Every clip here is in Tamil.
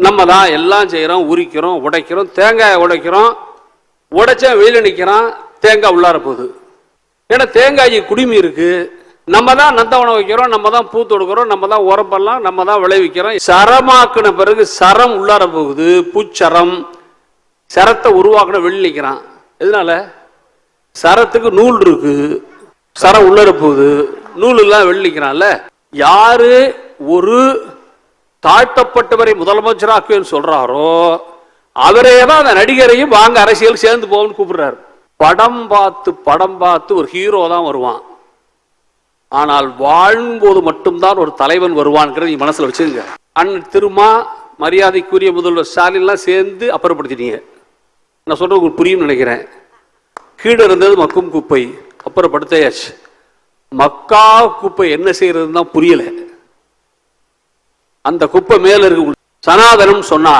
நம்ம தான் எல்லாம் செய்கிறோம் உரிக்கிறோம் உடைக்கிறோம் தேங்காயை உடைக்கிறோம் உடைச்சா வெயில் நிற்கிறான் தேங்காய் உள்ளார போகுது. ஏன்னா தேங்காய் குடிமி இருக்குது நம்ம தான் நந்தவனம் வைக்கிறோம் நம்ம தான் பூ தொடுக்கிறோம் நம்ம தான் உரப்பெல்லாம் நம்ம தான் விளைவிக்கிறோம் சரமாக்குன பிறகு சரம் உள்ளார போகுது பூச்சரம். சரத்தை உருவாக்குன வெளில நிற்கிறான் எதனால? சரத்துக்கு நூல் இருக்கு. சரம் உள்ளார போகுது நூல் எல்லாம் வெளிலிக்கிறான்ல யாரு? ஒரு தாழ்த்தப்பட்டவரை முதலமைச்சராக்குவேன்னு சொல்றாரோ அவரே தான் அந்த நடிகரையும் வாங்க அரசியல் சேர்ந்து போகணும்னு கூப்பிடுறாரு. படம் பார்த்து படம் பார்த்து ஒரு ஹீரோ தான் வருவான். ஆனால் வாழும்போது மட்டும்தான் ஒரு தலைவன் வருவான்ங்கிறத நீ மனசில் வச்சுங்க அண்ணன் திருமா மரியாதைக்குரிய முதல்வர் ஸ்டாலின்லாம் சேர்ந்து அப்புறப்படுத்திட்டீங்க. நான் சொல்கிறது உங்களுக்கு புரியும் நினைக்கிறேன். கீழே இருந்தது மக்கும் குப்பை அப்புறப்படுத்தையாச்சு மக்கா குப்பை என்ன செய்யறதுன்னு தான் புரியல. அந்த குப்பை மேல இருக்கு சனாதனம் சொன்னா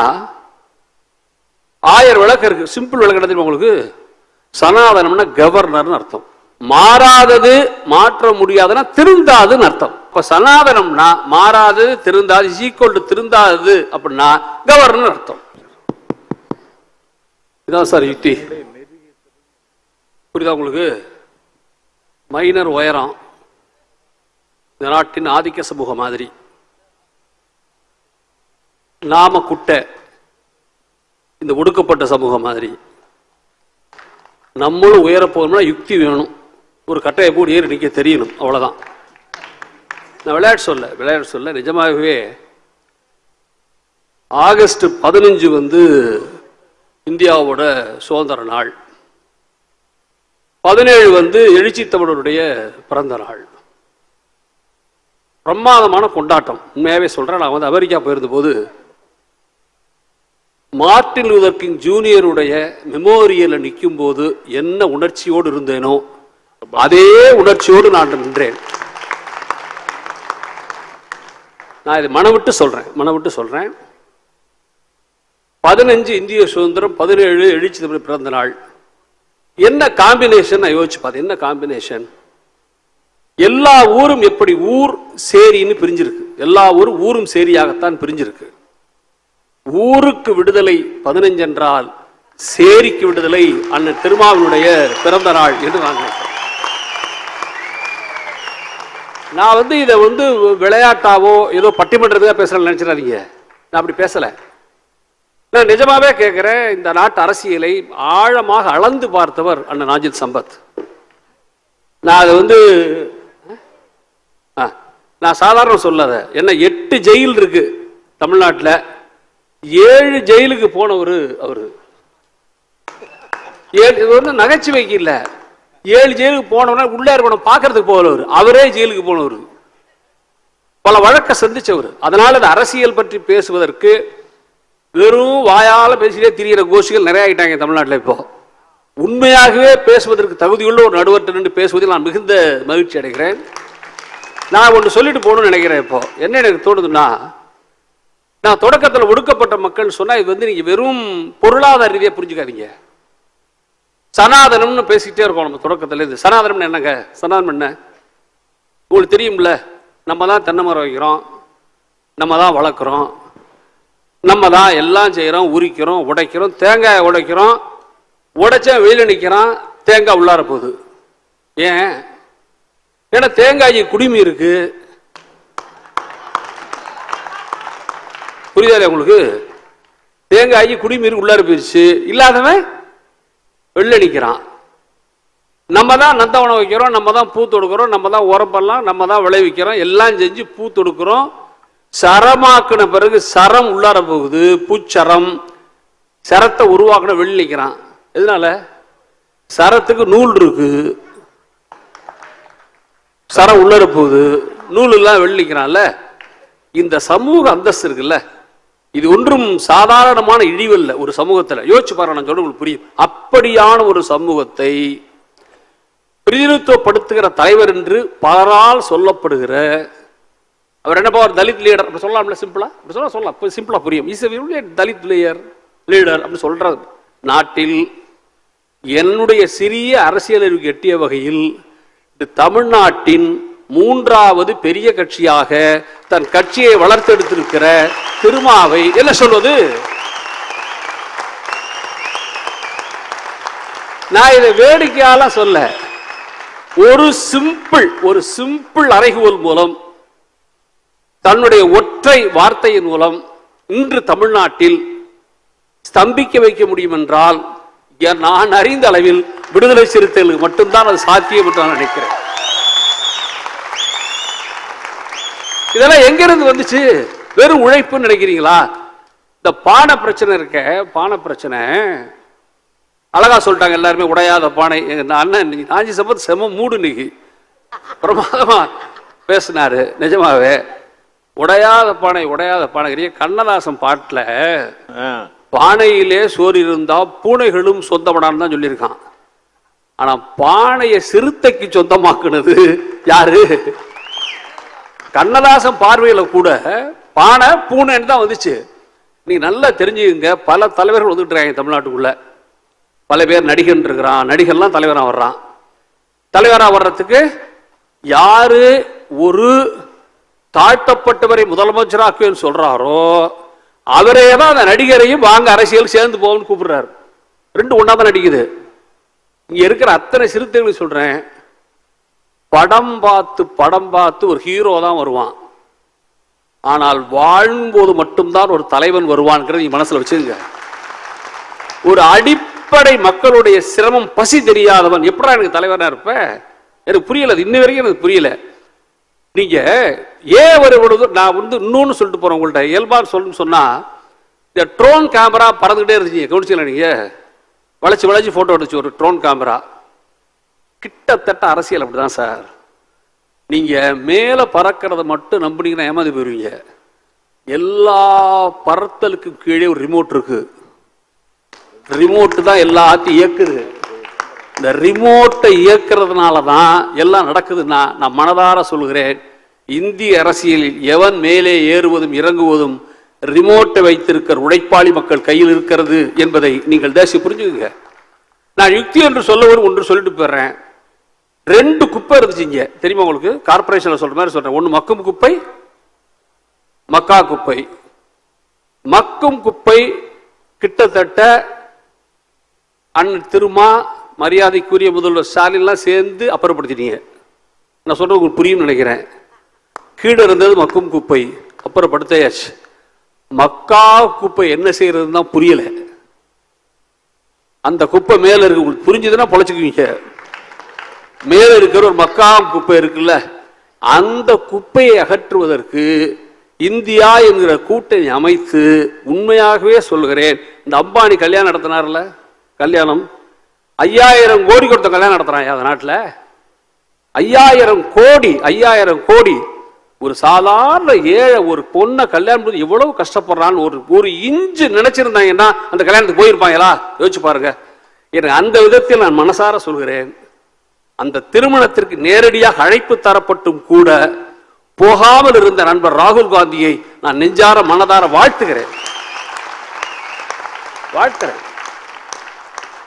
ஆயிரம் விளக்கு இருக்கு. சிம்பிள் விளக்கு தெரியுமா உங்களுக்கு? சனாதனம்னா கவர்னர்னு அர்த்தம். மாறாதது மாற்ற முடியாதுன்னா திருந்தாதுன்னு அர்த்தம். இப்ப சனாதனம்னா மாறாதது திருந்தாது ஈக்குவல் டு திருந்தாதது அப்படின்னா கவர்னர் அர்த்தம். இதான் சார் யுக்தி புரியுதா உங்களுக்கு? மைனர் உயரம். இந்த நாட்டின் ஆதிக்க சமூக மாதிரி. நாம குட்டை இந்த ஒடுக்கப்பட்ட சமூகம் மாதிரி. நம்மளும் உயர போகணும்னா யுக்தி வேணும். ஒரு கட்டையை போட்டு ஏறி நிற்க தெரியணும் அவ்வளவுதான். நான் விளையாட்டு சொல்ல விளையாட்டு சொல்ல நிஜமாகவே ஆகஸ்ட் பதினஞ்சு வந்து இந்தியாவோட சுதந்திர நாள். பதினேழு வந்து எழுச்சி தமிழருடைய பிறந்த நாள். பிரமாதமான கொண்டாட்டம். உண்மையாகவே சொல்றேன் நான் வந்து அமெரிக்கா போயிருந்த போது மார்ட்டின் லூதர் கிங் ஜூனியருடைய மெமோரியலில் நிற்கும் போது என்ன உணர்ச்சியோடு இருந்தேனோ அதே உணர்ச்சியோடு நான் நின்றேன். நான் இதை மனவிட்டு சொல்றேன் மனவிட்டு சொல்றேன். பதினஞ்சு இந்திய சுதந்திரம் பதினேழு எழுச்சி தமிழ் பிறந்த நாள். என்ன காம்பினேஷன் நான் யோசிச்சு பார்த்தேன் என்ன காம்பினேஷன் எல்லா ஊரும் எப்படி ஊர் சேரின்னு பிரிஞ்சிருக்கு. எல்லா ஊரும் ஊரும் சேரியாகத்தான் பிரிஞ்சிருக்கு. ஊருக்கு விடுதலை பதினஞ்சு என்றால் சேரிக்கு விடுதலை அண்ணன் திருமாவனுடைய பிறந்த நாள் என்று நான் நினைக்கிறேன். நான் வந்து இதை வந்து விளையாட்டாவோ ஏதோ பட்டிமன்றத்துக்காக பேசுறேன்னு நினைச்சிடாதீங்க. நான் அப்படி பேசல. நான் நிஜமாவே கேட்கிறேன் இந்த நாட்டு அரசியலை ஆழமாக அளந்து பார்த்தவர் அண்ணன் நாஜித் சம்பத். நான் அதை வந்து ஆ, நான் சாதாரண சொல்லாத என்ன எட்டு ஜெயில் இருக்கு தமிழ்நாட்டில். ஏழு ஜெயிலுக்கு போனவர் அவர். ஏழு இது வந்து நகைச்சுவைக்கு இல்லை. ஏழு ஜெயிலுக்கு போனவனா உள்ளே இருக்கணும் பார்க்கறதுக்கு போகலவர் அவரே. ஜெயிலுக்கு போனவர். பல வழக்கை சந்தித்தவர் அதனால் இந்த அரசியல் பற்றி பேசுவதற்கு வெறும் வாயால் பேசிட்டே திரிகிற கோஷிகள் நிறைய ஆகிட்டாங்க தமிழ்நாட்டில் இப்போ. உண்மையாகவே பேசுவதற்கு தகுதியுள்ள ஒரு நடுவர்கிட்ட நின்று பேசுவதில் நான் மிகுந்த மகிழ்ச்சி அடைகிறேன். நான் ஒன்று சொல்லிட்டு போகணும்னு நினைக்கிறேன் இப்போ. என்ன எனக்கு தோணுதுன்னா நான் தொடக்கத்தில் ஒடுக்கப்பட்ட மக்கள் சொன்னா இது வந்து நீங்க வெறும் பொருளாதார ரீதியாக புரிஞ்சுக்காதீங்க. சனாதனம்னு பேசிக்கிட்டே இருக்கோம் நம்ம தொடக்கத்தில். இது சனாதனம்னு என்னங்க? சனாதனம் என்ன? உங்களுக்கு தெரியும்ல நம்ம தான் தென்னை மரம் வைக்கிறோம். நம்ம தான் வளர்க்குறோம். நம்ம தான் எல்லாம் செய்கிறோம் உரிக்கிறோம் உடைக்கிறோம் தேங்காய் உடைக்கிறோம். உடைச்சா வெயில் நிற்கிறான் தேங்காய் உள்ளார போகுது. ஏன்? ஏன்னா தேங்காய் குடிமி இருக்குது புரியுதா உங்களுக்கு? தேங்காய் குடிமீறி உள்ளார போயிடுச்சு இல்லாதவன் வெளில நிற்கிறான் நம்ம தான் நந்தவனம் வைக்கிறோம் நம்ம தான் பூ தொடுக்கிறோம் நம்ம தான் உரப்பெல்லாம் நம்ம தான் விளைவிக்கிறோம் எல்லாம் செஞ்சு பூ தொடுக்கிறோம். சரமாக்குன பிறகு சரம் உள்ளார போகுது பூச்சரம். சரத்தை உருவாக்குன வெளில நிற்கிறான் எதனால? சரத்துக்கு நூல் இருக்கு. சரம் உள்ளார போகுது நூல் எல்லாம் வெளில நிற்கிறான்ல இந்த சமூக அந்தஸ்து இருக்குல்ல? இது ஒன்றும் சாதாரணமான இழிவல்ல ஒரு சமூகத்தில். யோசிச்சு பாருங்க நான் சொல்ல உங்களுக்கு புரியும். அப்படியான ஒரு சமூகத்தை பிரதிநிதித்துவப்படுத்துகிற தலைவர் என்று பலரால் சொல்லப்படுகிற அவர் என்னப்பா ஒரு தலித் லீடர் அப்படி சொல்லலாம்ல சிம்பிளா அப்படி சொல்ல சொல்லலாம். சிம்பிளா புரியும். இஸ் தலித் லீடர் லீடர் அப்படி சொல்ற நாட்டில் என்னுடைய சிறிய அரசியல் அறிவுக்கு எட்டிய வகையில் இந்த தமிழ்நாட்டின் மூன்றாவது பெரிய கட்சியாக தன் கட்சியை வளர்த்தெடுத்திருக்கிற திருமாவை என்ன சொல்வது? நான் இதை வேடிக்கையால சொல்ல ஒரு சிம்பிள் ஒரு சிம்பிள் அறைகூவல் மூலம் தன்னுடைய ஒற்றை வார்த்தையின் மூலம் இன்று தமிழ்நாட்டில் ஸ்தம்பிக்க வைக்க முடியும் என்றால் நான் அறிந்த அளவில் விடுதலை சிறுத்தைகளுக்கு மட்டும்தான் அது சாத்தியம் என்று நான் நினைக்கிறேன். இதெல்லாம் எங்கிருந்து வந்துச்சு? வெறும் உழைப்புன்னு நினைக்கிறீங்களா? இந்த பானை பிரச்சனை இருக்க பானை பிரச்சனை. அழகா சொல்லிட்டாங்க எல்லாருமே உடையாத பானை. எங்க அண்ணன் நாஞ்சி சம்பத் செம மூடு இன்னைக்கு. பிரமாதமா பேசினாரு நிஜமாவே. உடையாத பானை உடையாத பானை கண்ணதாசன் பாட்டுல. பானையிலே சோறு இருந்தா பூனைகளும் சொந்தப்படான்னு தான் சொல்லியிருக்கான். ஆனா பானையை சிறுத்தைக்கு சொந்தமாக்குனது யாரு? கண்ணதாசன் பார்வையில் கூட பானை பூனைன்னு தான் வந்துச்சு. நீ நல்லா தெரிஞ்சுக்கங்க பல தலைவர்கள் வந்துட்டு இருக்காங்க தமிழ்நாட்டுக்குள்ள. பல பேர் நடிகன் இருக்கிறான் நடிகர்லாம் தலைவராக வர்றான். தலைவராக வர்றதுக்கு யாரு ஒரு தாழ்த்தப்பட்டவரை முதலமைச்சராக்குவேன்னு சொல்கிறாரோ அவரே தான் அந்த நடிகரையும் வாங்க அரசியல் சேர்ந்து போகணும்னு கூப்பிடுறாரு. ரெண்டு ஒன்றா தான் நடிக்குது. இங்கே இருக்கிற அத்தனை சிறுத்தைகளும் சொல்கிறேன் படம் பார்த்து படம் பார்த்து ஒரு ஹீரோ தான் வருவான். ஆனால் வாழும்போது மட்டும்தான் ஒரு தலைவன் வருவான்ங்கிறத நீ மனசில் வச்சுங்க. ஒரு அடிப்படை மக்களுடைய சிரமம் பசி தெரியாதவன். எப்படா எனக்கு தலைவனா இருப்ப? எனக்கு புரியல. அது இன்ன வரைக்கும் எனக்கு புரியல. நீங்க ஏன் ஒரு நான் வந்து இன்னொன்னு சொல்லிட்டு போறேன் உங்கள்ட்ட. இயல்பான்னு சொல்லணும்னு சொன்னா இந்த ட்ரோன் கேமரா பறந்துகிட்டே இருந்துச்சு. கவனிச்சீங்களா நீங்க? வளைச்சு வளைச்சு போட்டோ எடுத்து ஒரு ட்ரோன் கேமரா கிட்டத்தட்ட அரசியல் அப்படிதான் சார். நீங்க மேல பறக்கிறத மட்டும் நம்புனீங்கன்னா ஏமாந்து போயிருவீங்க. எல்லா பறத்தலுக்கும் கீழே ஒரு ரிமோட் இருக்கு. ரிமோட் தான் எல்லாத்தையும் இயக்குது. இந்த ரிமோட்டை இயக்குறதுனால தான் எல்லாம் நடக்குதுன்னா நான் மனதார சொல்கிறேன் இந்திய அரசியலில் எவன் மேலே ஏறுவதும் இறங்குவதும் ரிமோட்டை வைத்திருக்கிற உழைப்பாளி மக்கள் கையில் இருக்கிறது என்பதை நீங்கள் தேசிய புரிஞ்சுக்குங்க. நான் யுக்தி என்று சொல்ல ஒரு ஒன்று சொல்லிட்டு போயிடுறேன். ரெண்டு குப்பை இருந்துச்சுங்க. தெரியுமா உங்களுக்கு? கார்பரேஷன்ல சொல்ற மாதிரி சொல்றேன். ஒன்று மக்கும் குப்பை மக்கா குப்பை. மக்கும் குப்பை கிட்டத்தட்ட அண்ணன் திருமா மரியாதைக்குரிய முதல்வர் ஸ்டாலின்லாம் சேர்ந்து அப்புறப்படுத்திட்டீங்க. நான் சொல்றது உங்களுக்கு புரியும் நினைக்கிறேன். கீழே இருந்தது மக்கும் குப்பை அப்புறப்படுத்தாச்சு மக்கா குப்பை என்ன செய்யறதுன்னு தான் புரியல. அந்த குப்பை மேல இருக்கு. உங்களுக்கு புரிஞ்சுதுன்னா பொழைச்சுக்குவீங்க. மேலே இருக்கிற ஒரு மக்காம் குப்பை இருக்குல்ல அந்த குப்பையை அகற்றுவதற்கு இந்தியா என்கிற கூட்டணி அமைத்து உண்மையாகவே சொல்கிறேன் இந்த அம்பானி கல்யாணம் நடத்தினார்ல? கல்யாணம். ஐயாயிரம் கோடி கொடுத்த கல்யாணம் நடத்துறான் அந்த நாட்டில்? ஐயாயிரம் கோடி ஐயாயிரம் கோடி. ஒரு சாதாரண ஏழை ஒரு பொண்ணை கல்யாணம் பண்ணி எவ்வளவு கஷ்டப்படுறான்னு ஒரு ஒரு இஞ்சு நினைச்சிருந்தாங்கன்னா அந்த கல்யாணத்துக்கு போயிருப்பாங்களா? யோசிச்சு பாருங்க. எனக்கு அந்த விதத்தில் நான் மனசார சொல்கிறேன். அந்த திருமணத்திற்கு நேரடியாக அழைப்பு தரப்பட்டும் கூட போகாமல் இருந்த நண்பர் ராகுல் காந்தியை நான் நெஞ்சார மனதார வாழ்த்துகிறேன். வாழ்த்துறேன்.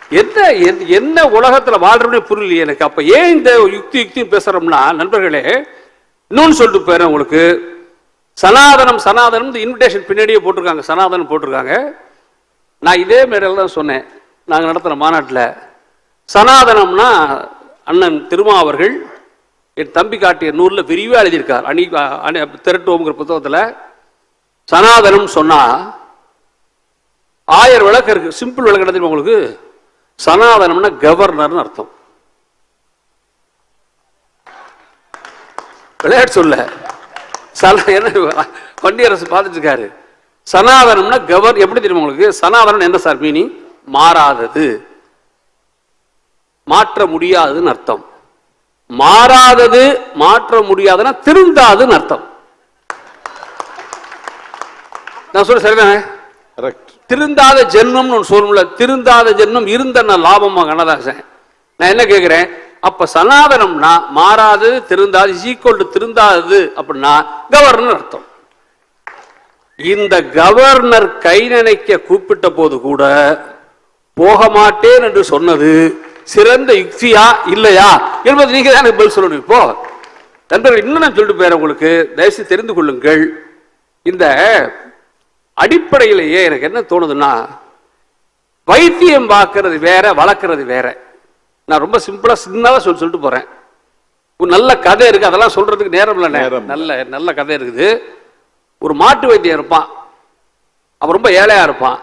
என்ன என்ன- என்ன உலகத்துல வாழ்றோம்னே புரியலையே எனக்கு. அப்ப ஏன் இந்த யுக்தி யுக்தி பேசுறோம்னா நண்பர்களே இன்னொன்னு சொல்லிட்டு போறேன் உங்களுக்கு. சனாதனம் சனாதனம் இந்த இன்விடேஷன் பின்னாடியே போட்டிருக்காங்க சனாதனம் போட்டிருக்காங்க. நான் இதே மேடையில் தான் சொன்னேன். நாங்கள் நடத்துகிற மாநாட்டில். சனாதனம்னா அண்ணன் திருமா அவர்கள் என் தம்பி காட்டிய நூலில் விரிவாக எழுதியிருக்கார். அணி அணி திரட்டுவோங்கிற புத்தகத்தில் சனாதனம் சொன்னால் ஆயிரம் விளக்கு இருக்கு சிம்பிள் விளக்கு என்ன தெரியுமா உங்களுக்கு? சனாதனம்னா கவர்னர்னு அர்த்தம். விளையாட்டு சொல்ல. சல என்ன வண்டியரசு பார்த்துட்டு இருக்காரு. சனாதனம்னா கவர் எப்படி தெரியுமா உங்களுக்கு? சனாதனம் என்ன சார் மீனிங்? மாறாதது. மாற்ற முடியாதுன்னு அர்த்தம். மாறாதது மாற்ற முடியாதுன்னா திருந்தாதுன்னு அர்த்தம். நான் சொல்ல சரிதானே? திருந்தாத ஜென்மம்னு ஒன்று சொல்லணும்ல. திருந்தாத ஜென்மம் இருந்த லாபமா கண்ணதாசன். நான் என்ன கேட்கிறேன் அப்ப சனாதனம்னா மாறாதது திருந்தாது ஈக்குவல் டு திருந்தாதது அப்படின்னா கவர்னர் அர்த்தம். இந்த கவர்னர் கை நினைக்க கூப்பிட்ட போது கூட போக மாட்டேன் என்று சொன்னது சிறந்த யுக்தியா இல்லையா என்பது நீங்க தான் எனக்கு பதில் சொல்லணும் இப்போ. நண்பர்கள் இன்னும் நான் சொல்லிட்டு போயிறேன் உங்களுக்கு. தயவுசெய்து தெரிந்து கொள்ளுங்கள். இந்த அடிப்படையிலேயே எனக்கு என்ன தோணுதுன்னா வைத்தியம் பார்க்கறது வேற வளர்க்கறது வேற. நான் ரொம்ப சிம்பிளா சின்னதா சொல்லி சொல்லிட்டு போறேன். ஒரு நல்ல கதை இருக்கு அதெல்லாம் சொல்றதுக்கு நேரம் இல்லை நேரம். நல்ல நல்ல கதை இருக்குது. ஒரு மாட்டு வைத்தியம் இருப்பான். அவன் ரொம்ப ஏழையா இருப்பான்.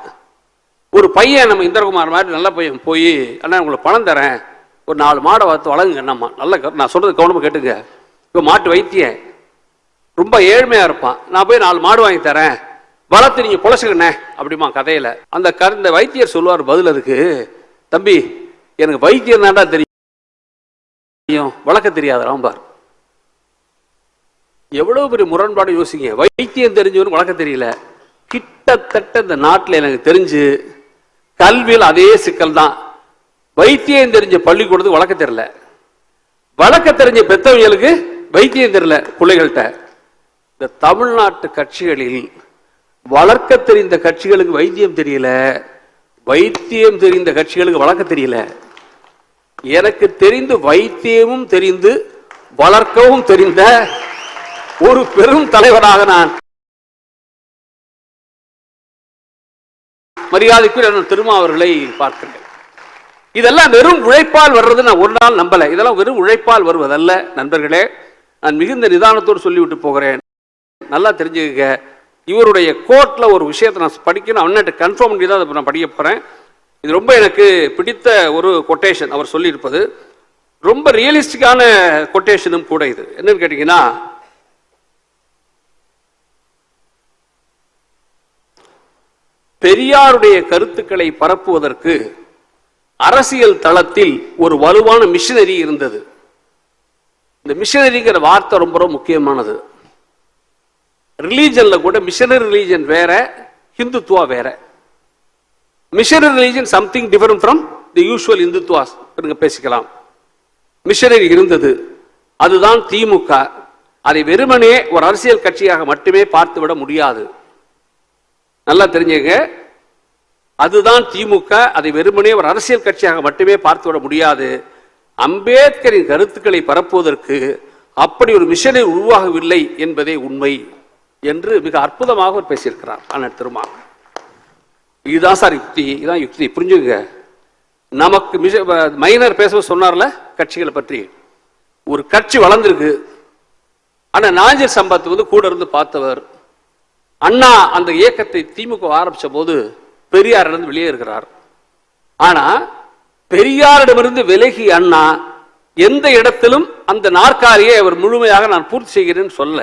ஒரு பையன் நம்ம இந்திரகுமார் மாதிரி நல்ல பையன் போய் அண்ணா உங்களுக்கு பணம் தரேன். ஒரு நாலு மாடை வளர்த்து வளங்குங்க என்னம்மா நல்ல க- நான் சொல்கிறது கவனமாக கேட்டுங்க. இப்போ மாட்டு வைத்தியன். ரொம்ப ஏழ்மையாக இருப்பான். நான் போய் நாலு மாடு வாங்கி தரேன். வளர்த்து நீங்க பொழைச்சிக்கண்ணே அப்படிமா கதையில். அந்த க இந்த வைத்தியர் சொல்லுவார் பதில் அதுக்கு. தம்பி எனக்கு வைத்தியம் தான்டா தெரியும். வளர்க்க தெரியாது ராம்பார் எவ்வளோ பெரிய முரண்பாடு யோசிங்க. வைத்தியம் தெரிஞ்சவனு வளர்க்க தெரியல. கிட்டத்தட்ட இந்த நாட்டில் எனக்கு தெரிஞ்சு கல்வியில் அதே சிக்கல் தான் வைத்தியம் தெரிஞ்ச பள்ளிக்கூடத்துக்கு வளர்க்க தெரியல. வளர்க்க தெரிஞ்ச பெத்தவங்களுக்கு வைத்தியம் தெரியல பிள்ளைகள்கிட்ட இந்த தமிழ்நாட்டு கட்சிகளில் வளர்க்க தெரிந்த கட்சிகளுக்கு வைத்தியம் தெரியல. வைத்தியம் தெரிந்த கட்சிகளுக்கு வளர்க்க தெரியல. எனக்கு தெரிந்து வைத்தியமும் தெரிந்து வளர்க்கவும் தெரிந்த ஒரு பெரும் தலைவராக நான் மரியாதைக்குரிய திருமா திருமாவர்களை பார்க்கிறேன். இதெல்லாம் வெறும் உழைப்பால் வர்றது நான் ஒரு நாள் நம்பலை. இதெல்லாம் வெறும் உழைப்பால் வருவதல்ல. நண்பர்களே நான் மிகுந்த நிதானத்தோடு சொல்லிவிட்டு போகிறேன். நல்லா தெரிஞ்சுக்க இவருடைய கோர்ட்டில் ஒரு விஷயத்தை நான் படிக்கணும். அவன்கிட்ட கன்ஃபார்ம் பண்ணி தான் அதை நான் படிக்க போகிறேன் இது ரொம்ப எனக்கு பிடித்த ஒரு கொட்டேஷன் அவர் சொல்லியிருப்பது. ரொம்ப ரியலிஸ்டிக்கான கொட்டேஷனும் கூட இது. என்னன்னு கேட்டிங்கன்னா பெரியாருடைய கருத்துக்களை பரப்புவதற்கு அரசியல் தளத்தில் ஒரு வலுவான மிஷினரி இருந்தது. இந்த மிஷினரிங்கிற வார்த்தை ரொம்ப ரொம்ப முக்கியமானது. ரிலீஜனில் கூட மிஷனரி ரிலீஜன் வேற ஹிந்துத்துவா வேற. Missionary religion something different from the usual Hindutva பேசிக்கலாம். மிஷனரி இருந்தது. அதுதான் திமுக. அதை வெறுமனே ஒரு அரசியல் கட்சியாக மட்டுமே பார்த்துவிட முடியாது. நல்லா தெரிஞ்சுங்க. அதுதான் திமுக அதை வெறுமனே ஒரு அரசியல் கட்சியாக மட்டுமே பார்த்துவிட முடியாது. அம்பேத்கரின் கருத்துக்களை பரப்புவதற்கு அப்படி ஒரு மிஷனை உருவாகவில்லை என்பதே உண்மை என்று மிக அற்புதமாக அவர் பேசியிருக்கிறார் அண்ணன் திருமா இதுதான் சார் யுக்தி இதுதான் யுக்தி. புரிஞ்சுங்க நமக்கு மிஷ மைனர் பேச சொன்னார்ல கட்சிகளை பற்றி. ஒரு கட்சி வளர்ந்துருக்கு. ஆனால் நாஞ்சர் சம்பத் வந்து கூட இருந்து பார்த்தவர். அண்ணா அந்த இயக்கத்தை திமுக ஆரம்பித்த போது பெரியாரிடம் வெளியே இருக்கிறார். ஆனால் பெரியாரிடமிருந்து விலகி அண்ணா எந்த இடத்திலும் அந்த நாற்காலியை அவர் முழுமையாக நான் பூர்த்தி செய்கிறேன்னு சொல்ல.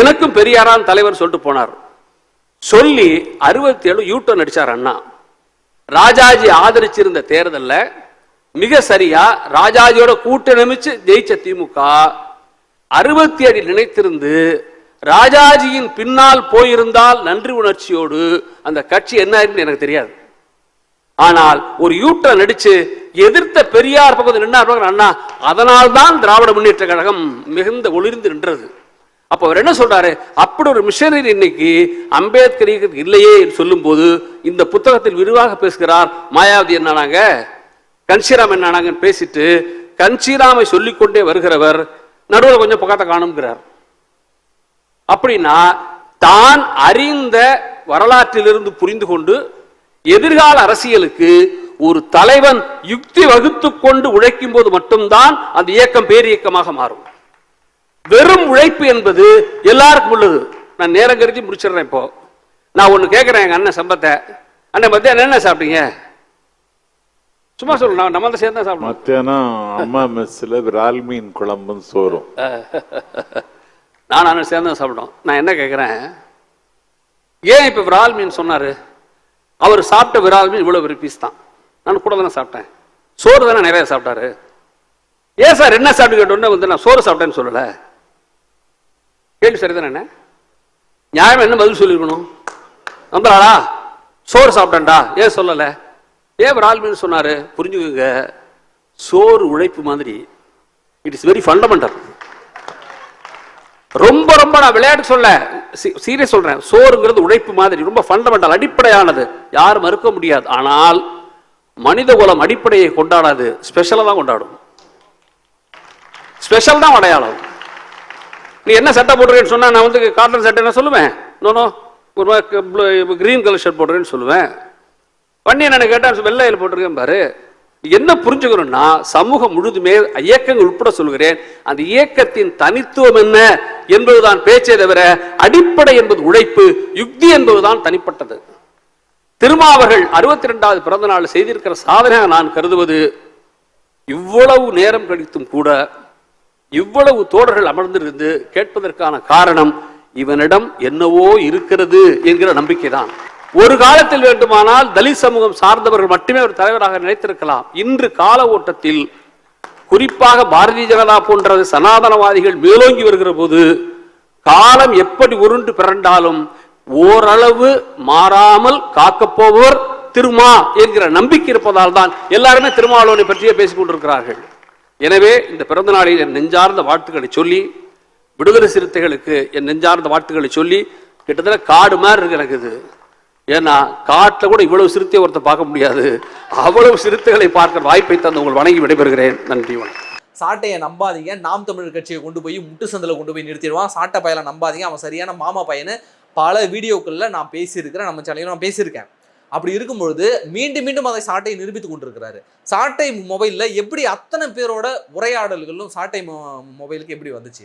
எனக்கும் பெரியாரான் தலைவர் சொல்லிட்டு போனார். சொல்லி அறுபத்தி ஏழு யூட்டர்ன் நடிச்சார் அண்ணா. ராஜாஜி ஆதரிச்சிருந்த தேர்தலில் மிக சரியா ராஜாஜியோட கூட்டணமிச்சு ஜெயிச்ச திமுக அறுபத்தி ஏழு நினைத்திருந்து ராஜாஜியின் பின்னால் போயிருந்தால் நன்றி உணர்ச்சியோடு அந்த கட்சி என்ன ஆயிருக்குன்னு எனக்கு தெரியாது. ஆனால் ஒரு யூட்டர்ன் அடிச்சு எதிர்த்த பெரியார் பக்கத்தில் நின்றார் அண்ணா அண்ணா. அதனால்தான் திராவிட முன்னேற்ற கழகம் மிகுந்த ஒளிர்ந்து நின்றது. அப்போ அவர் என்ன சொல்றாரு? அப்படி ஒரு மிஷனரி இன்னைக்கு அம்பேத்கர் இல்லையே என்று சொல்லும்போது இந்த புத்தகத்தில் விரிவாக பேசுகிறார் மாயாவதி என்னானாங்க கன்சிராம் என்னானாங்கன்னு பேசிட்டு கன்சிராமை சொல்லிக்கொண்டே வருகிறவர் நடுவில் கொஞ்சம் பக்கத்தை காணுங்கிறார். அப்படின்னா தான் அறிந்த வரலாற்றிலிருந்து புரிந்து கொண்டு எதிர்கால அரசியலுக்கு ஒரு தலைவன் யுக்தி வகுத்துக் கொண்டு உழைக்கும் போது மட்டும்தான் அந்த இயக்கம் பேரியக்கமாக மாறும். வெறும் உழைப்பு என்பது எல்லாருக்கும் உள்ளது. நான் நேரம் கருதி முடிச்சிடுறேன் இப்போ. நான் ஒண்ணு கேட்கிறேன் எங்க அண்ணன் சம்பத்தை. அண்ணன் மத்தியானம் என்ன சாப்பிட்டீங்க? சும்மா சொல்லு நான் நம்ம சேர்ந்து சாப்பிடுவோம் மத்தியானம் அம்மா மெஸ்ல விரால் மீன் குழம்பும் சோறும். நான் அண்ணன் சேர்ந்து தான் சாப்பிட்டோம். நான் என்ன கேட்குறேன் ஏன் இப்ப விரால் மீன் சொன்னார்? அவர் சாப்பிட்ட விரால் மீன் இவ்வளவு ஒரு பீஸ் தான். நான் கூட தானே சாப்பிட்டேன். சோறு தானே நிறைய சாப்பிட்டாரு. ஏன் சார் என்ன சாப்பிட்டு கேட்டோன்னே வந்து நான் சோறு சாப்பிட்டேன்னு சொல்லல? கேள்வி சரிதானே நியாயம் என்ன பதில் சொல்லியிருக்கணும் நம்புறாளா? சோறு சாப்பிட்டேன்டா. ஏன் சொல்லலை? ஏன் விரால் மீன் சொன்னாரு? புரிஞ்சுக்கோங்க. சோறு உழைப்பு மாதிரி. இட் இஸ் வெரி ஃபண்டமெண்டல் ரொம்ப ரொம்ப நான் விளையாட்டு சொல்ல சீரியஸ் சொல்றேன். சோறுங்கிறது உழைப்பு மாதிரி ரொம்ப ஃபண்டமெண்டல் அடிப்படையானது. யாரும் மறுக்க முடியாது. ஆனால் மனித குலம் அடிப்படையை கொண்டாடாது. ஸ்பெஷலாக தான் கொண்டாடும். ஸ்பெஷல் தான் அடையாளம். நீ என்ன சட்டை போட்டிருக்கேன்னு சொன்னா நான் வந்து காட்டன் சட்டை என்ன சொல்லுவேன்? நோனோ ஒரு கிரீன் கலர் ஷர்ட் போடுறேன்னு சொல்லுவேன். பண்ணி என்ன கேட்டால் வெள்ளையில் போட்டிருக்கேன் பாரு. என்ன புரிஞ்சுக்கணும்னா சமூகம் முழுதுமே இயக்கங்கள் உட்பட சொல்கிறேன் அந்த இயக்கத்தின் தனித்துவம் என்ன என்பதுதான் பேச்சே தவிர அடிப்படை என்பது உழைப்பு யுக்தி என்பதுதான் தனிப்பட்டது. திருமாவர்கள் அறுபத்தி ரெண்டாவது பிறந்த நாள் செய்திருக்கிற சாதனையாக நான் கருதுவது இவ்வளவு நேரம் கழித்தும் கூட இவ்வளவு தோழர்கள் அமர்ந்திருந்து கேட்பதற்கான காரணம் இவனிடம் என்னவோ இருக்கிறது என்கிற நம்பிக்கைதான். ஒரு காலத்தில் வேண்டுமானால் தலித் சமூகம் சார்ந்தவர்கள் மட்டுமே ஒரு தலைவராக நினைத்திருக்கலாம் இன்று கால ஓட்டத்தில் குறிப்பாக பாரதிய ஜனதா போன்ற சனாதனவாதிகள் மேலோங்கி வருகிற போது காலம் எப்படி உருண்டு பிறண்டாலும் ஓரளவு மாறாமல் காக்கப்போவர் திருமா என்கிற நம்பிக்கை இருப்பதால் தான் எல்லாருமே திருமாவளவனை பற்றியே பேசிக் கொண்டிருக்கிறார்கள். எனவே இந்த பிறந்த நாளில் என் நெஞ்சார்ந்த வாழ்த்துக்களை சொல்லி விடுதலை சிறுத்தைகளுக்கு என் நெஞ்சார்ந்த வாழ்த்துக்களை சொல்லி கிட்டத்தட்ட காடு மாதிரி இருக்கு எனக்கு இது. ஏன்னா காட்டில் கூட இவ்வளவு சிறுத்தையை ஒருத்தர் பார்க்க முடியாது. அவ்வளவு சிறுத்தைகளை பார்க்கிற வாய்ப்பை தந்து உங்கள் வணங்கி விடைபெறுகிறேன். நன்றி வணக்கம். சாட்டையை நம்பாதீங்க. நாம் தமிழர் கட்சியை கொண்டு போய் முட்டு சந்தில் கொண்டு போய் நிறுத்திடுவான். சாட்டை பையலை நம்பாதீங்க. அவன் சரியான மாமா பையனு. பல வீடியோக்களில் நான் பேசியிருக்கிறேன். நம்ம சேனலில் நான் பேசியிருக்கேன். அப்படி இருக்கும்பொழுது மீண்டும் மீண்டும் அதை சாட்டை நிரூபித்து கொண்டிருக்கிறாரு. சாட்டை மொபைலில் எப்படி அத்தனை பேரோட உரையாடல்களும் சாட்டை மொபைலுக்கு எப்படி வந்துச்சு?